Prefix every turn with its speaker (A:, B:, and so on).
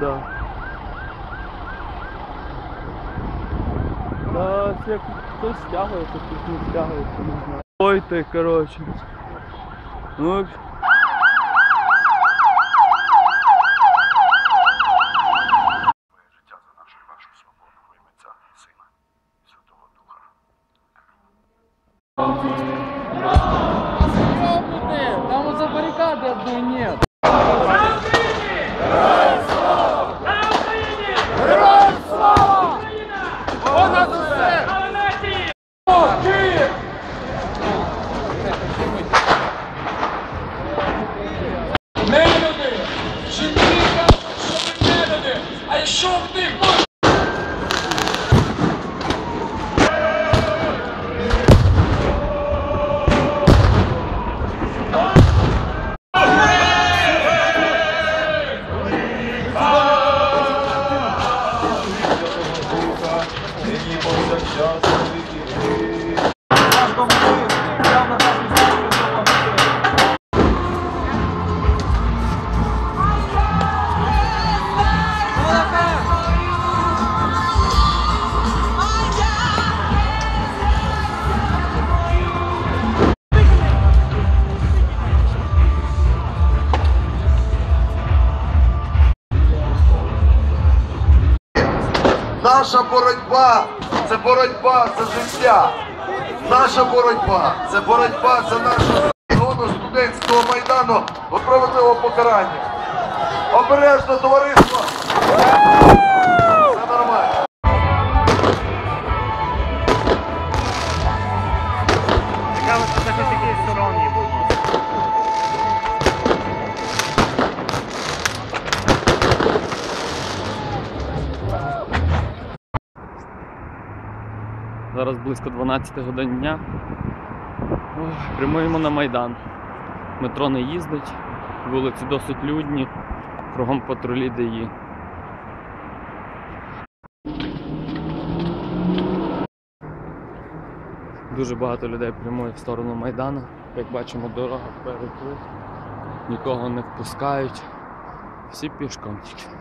A: Да. Да, це як хтось стягується, хтось не стягується, не знаю. Ой ти, коротше. Ну,
B: життя за нашу вашу свободу
C: É show me money. Johnson.
D: Наша боротьба це боротьба за життя. Наша боротьба це боротьба за нашу зону студентського майдану виправедливого покарання. Обережно, товариство!
A: Зараз близько 12 годин дня. Прямуємо на Майдан. Метро не їздить, вулиці досить людні, кругом патрулі ДІ. Дуже багато людей прямує в сторону Майдану. Як бачимо, дорога перекрита. Нікого не впускають. Всі пішком тільки.